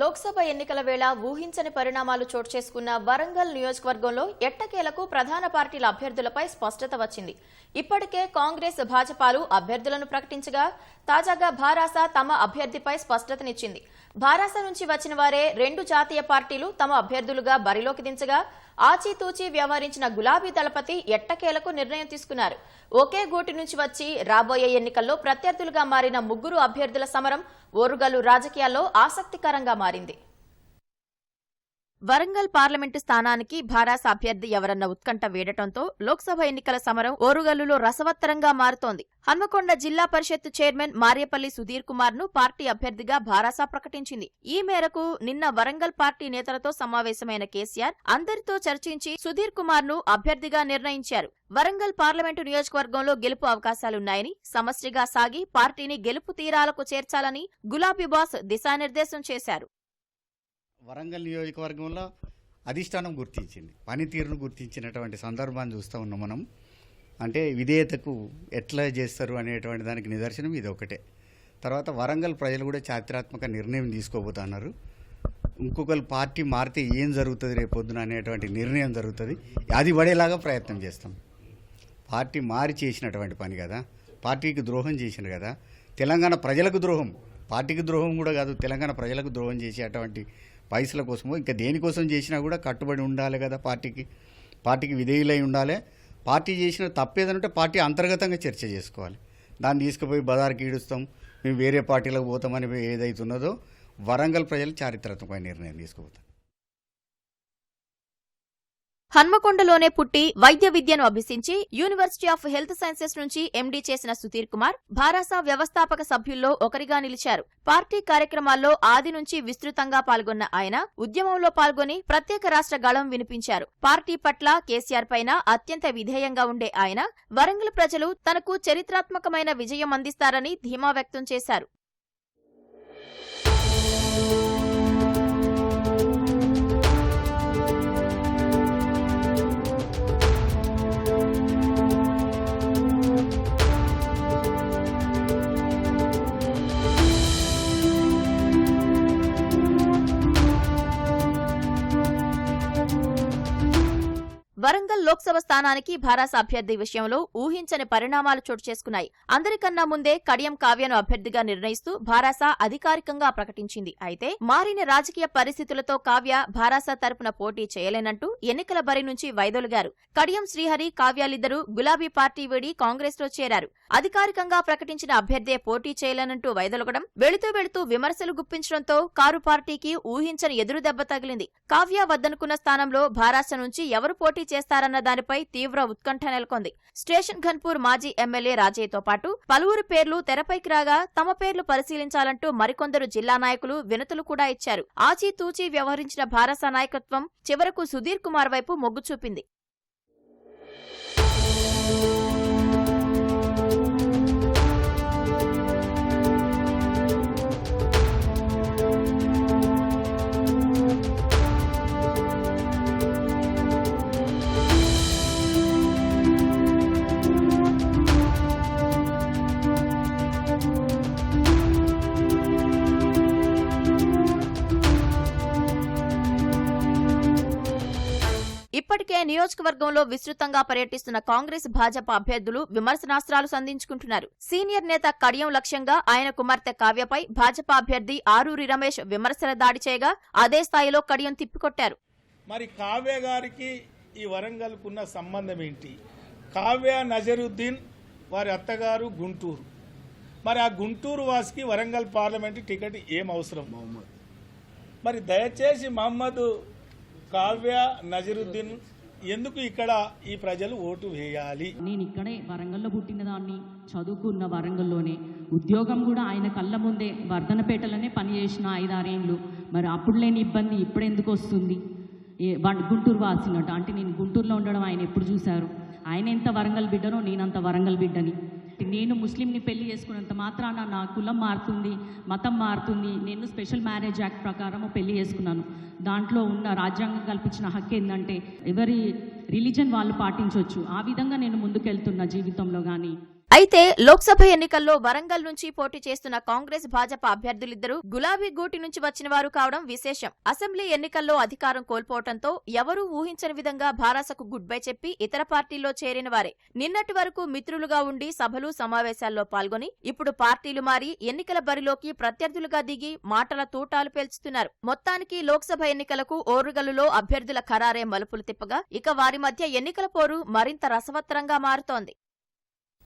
లోక్సభ ఎన్నికల వేళ ఊహించని పరిణామాలు చోటు చేసుకున్న వరంగల్ నియోజకవర్గంలో ఎట్టకేలకు ప్రధాన పార్టీల అభ్యర్థులపై స్పష్టత వచ్చింది. ఇప్పటికే కాంగ్రెస్ భాజపాలు అభ్యర్థులను ప్రకటించగా తాజాగా భారాస తమ అభ్యర్థిపై స్పష్టతనిచ్చింది. భారాస నుంచి వచ్చిన వారే రెండు జాతీయ పార్టీలు తమ అభ్యర్థులుగా బరిలోకి దించగా ఆచితూచి వ్యవహరించిన గులాబీ దళపతి ఎట్టకేలకు నిర్ణయం తీసుకున్నారు. ఒకే గూటి నుంచి వచ్చి రాబోయే ఎన్నికల్లో ప్రత్యర్థులుగా మారిన ముగ్గురు అభ్యర్థుల సమరం ఓరుగల్లు రాజకీయాల్లో ఆసక్తికరంగా మారింది. వరంగల్ పార్లమెంటు స్థానానికి భారాస అభ్యర్థి ఎవరన్న ఉత్కంఠ వీడటంతో లోక్సభ ఎన్నికల సమరం ఓరుగల్లులో రసవత్తరంగా మారుతోంది. హన్మకొండ జిల్లా పరిషత్ చైర్మన్ మార్యపల్లి సుధీర్ కుమార్ను పార్టీ అభ్యర్థిగా భారాస ప్రకటించింది. ఈ మేరకు నిన్న వరంగల్ పార్టీ నేతలతో సమావేశమైన కేసీఆర్ అందరితో చర్చించి సుధీర్ కుమార్ను అభ్యర్థిగా నిర్ణయించారు. వరంగల్ పార్లమెంటు నియోజకవర్గంలో గెలుపు అవకాశాలున్నాయని సమష్టిగా సాగి పార్టీని గెలుపు తీరాలకు చేర్చాలని గులాబీ బాస్ దిశానిర్దేశం చేశారు. వరంగల్ నియోజకవర్గంలో అధిష్టానం గుర్తించింది. పనితీరును గుర్తించినటువంటి సందర్భాన్ని చూస్తూ ఉన్నాం మనం. అంటే విధేయతకు ఎట్లా చేస్తారు అనేటువంటి దానికి నిదర్శనం ఇది ఒకటే. తర్వాత వరంగల్ ప్రజలు కూడా చారిత్రాత్మక నిర్ణయం తీసుకోబోతున్నారు. ఇంకొకరు పార్టీ మారితే ఏం జరుగుతుంది రేపు పొద్దున అనేటువంటి నిర్ణయం జరుగుతుంది. అది పడేలాగా ప్రయత్నం చేస్తాం. పార్టీ మారి చేసినటువంటి పని కదా. పార్టీకి ద్రోహం చేసిన కదా. తెలంగాణ ప్రజలకు ద్రోహం. పార్టీకి ద్రోహం కూడా కాదు తెలంగాణ ప్రజలకు ద్రోహం చేసేటువంటి పైసల కోసమో ఇంకా దేనికోసం చేసినా కూడా కట్టుబడి ఉండాలి కదా పార్టీకి. పార్టీకి విధేయులై ఉండాలి. పార్టీ చేసిన తప్పేదనంటే పార్టీ అంతర్గతంగా చర్చ చేసుకోవాలి. దాన్ని తీసుకుపోయి బజార్కి ఈడుస్తాం. మేము వేరే పార్టీలకు పోతామని ఏదైతున్నదో వరంగల్ ప్రజలు చారిత్రాత్మకమైన నిర్ణయం తీసుకుపోతాం హన్మకొండలోనే పుట్టి వైద్య విద్యను అభ్యసించి యూనివర్సిటీ ఆఫ్ హెల్త్ సైన్సెస్ నుంచి ఎండీ చేసిన సుధీర్ కుమార్ భారాస వ్యవస్థాపక సభ్యుల్లో ఒకరిగా నిలిచారు. పార్టీ కార్యక్రమాల్లో ఆది నుంచి విస్తృతంగా పాల్గొన్న ఆయన ఉద్యమంలో పాల్గొని ప్రత్యేక రాష్ట్ర గళం వినిపించారు. పార్టీ పట్ల కేసీఆర్ పైన అత్యంత విధేయంగా ఉండే ఆయన వరంగల్ ప్రజలు తనకు చరిత్రాత్మకమైన విజయం అందిస్తారని ధీమా వ్యక్తం చేశారు. వరంగల్ లోక్సభ స్థానానికి భారాస అభ్యర్థి విషయంలో ఊహించని పరిణామాలు చోటు చేసుకున్నాయి. అందరికన్నా ముందే కడియం కావ్యను అభ్యర్థిగా నిర్ణయిస్తూ భారాస అధికారికంగా ప్రకటించింది. అయితే మారిన రాజకీయ పరిస్థితులతో కావ్య భారాస తరపున పోటీ చేయలేనంటూ ఎన్నికల బరి నుంచి వైదొలిగారు. కడియం శ్రీహరి కావ్యాలిద్దరూ గులాబీ పార్టీ వీడి కాంగ్రెస్లో చేరారు. అధికారికంగా ప్రకటించిన అభ్యర్థే పోటీ చేయలేనంటూ వైదొలగడం వెళుతూ వెళుతూ విమర్శలు గుప్పించడంతో కారు పార్టీకి ఊహించని ఎదురు దెబ్బ తగిలింది. కావ్య వద్దనుకున్న స్థానంలో భారాస నుంచి ఎవరు పోటీ చేస్తారన్న దానిపై తీవ్ర ఉత్కంఠ నెలకొంది. స్టేషన్ ఘన్పూర్ మాజీ ఎమ్మెల్యే రాజయ్యతో పాటు పలువురు పేర్లు తెరపైకి రాగా తమ పేర్లు పరిశీలించాలంటూ మరికొందరు జిల్లా నాయకులు వినతులు కూడా ఇచ్చారు. ఆచితూచి వ్యవహరించిన భారస నాయకత్వం చివరకు సుధీర్ కుమార్ వైపు మొగ్గు చూపింది. ఇప్పటికే నియోజకవర్గంలో విస్తృతంగా పర్యటిస్తున్న కాంగ్రెస్ భాజపా అభ్యర్థులు విమర్శనాస్త్రాలు సంధించుకుంటున్నారు. సీనియర్ నేత కడియం లక్ష్యంగా ఆయన కుమార్తె కావ్యపై భాజపా అభ్యర్థి ఆరూరి రమేష్ విమర్శల దాడి చేయగా అదే స్థాయిలో కడియం తిప్పికొట్టారు. మరి కావ్య గారికి ఈ వరంగల్కున్న సంబంధం ఏంటి? కావ్య నజరుద్దీన్ వారి అత్తగారు గుంటూరు. మరి ఆ గుంటూరు వాసికి వరంగల్ పార్లమెంట్ టికెట్ ఏం అవసరం? మహమ్మద్. మరి దయచేసి మహమ్మద్ కావ్య నజరుద్దీన్ ఎందుకు ఇక్కడ ఈ ప్రజలు ఓటు వేయాలి? నేను ఇక్కడే వరంగల్లో పుట్టిన దాన్ని చదువుకున్న వరంగల్లోనే. ఉద్యోగం కూడా ఆయన కళ్ళ ముందే వర్ధనపేటలోనే పనిచేసిన ఐదారేళ్ళు మరి అప్పుడు లేని ఇబ్బంది ఇప్పుడు ఎందుకు వస్తుంది? ఏ గుంటూరు వాసినట్టు. అంటే నేను గుంటూరులో ఉండడం ఆయన ఎప్పుడు చూశారు? ఆయన ఎంత వరంగల్ బిడ్డనో నేనంత వరంగల్ బిడ్డని. నేను ముస్లింని పెళ్ళి చేసుకున్నంత మాత్రాన నా కులం మారుతుంది మతం మారుతుంది. నేను స్పెషల్ మ్యారేజ్ యాక్ట్ ప్రకారం పెళ్ళి చేసుకున్నాను. దాంట్లో ఉన్న రాజ్యాంగం కల్పించిన హక్కు ఏంటంటే ఎవరి రిలీజన్ వాళ్ళు పాటించవచ్చు ఆ విధంగా నేను ముందుకెళ్తున్న జీవితంలో కానీ అయితే లోక్సభ ఎన్నికల్లో వరంగల్ నుంచి పోటీ చేస్తున్న కాంగ్రెస్ భాజపా అభ్యర్థులిద్దరూ గులాబీ గూటి నుంచి వచ్చిన వారు కావడం విశేషం. అసెంబ్లీ ఎన్నికల్లో అధికారం కోల్పోవడంతో ఎవరూ ఊహించని విధంగా భారాసకు గుడ్ బై చెప్పి ఇతర పార్టీల్లో చేరిన వారే నిన్నటి వరకు మిత్రులుగా ఉండి సభలు సమావేశాల్లో పాల్గొని ఇప్పుడు పార్టీలు మారి ఎన్నికల బరిలోకి ప్రత్యర్థులుగా దిగి మాటల తూటాలు పేల్చుతున్నారు. మొత్తానికి లోక్సభ ఎన్నికలకు ఓరుగలులో అభ్యర్థుల ఖరారే మలుపులు తిప్పగా ఇక వారి మధ్య ఎన్నికల పోరు మరింత రసవత్తరంగా మారుతోంది.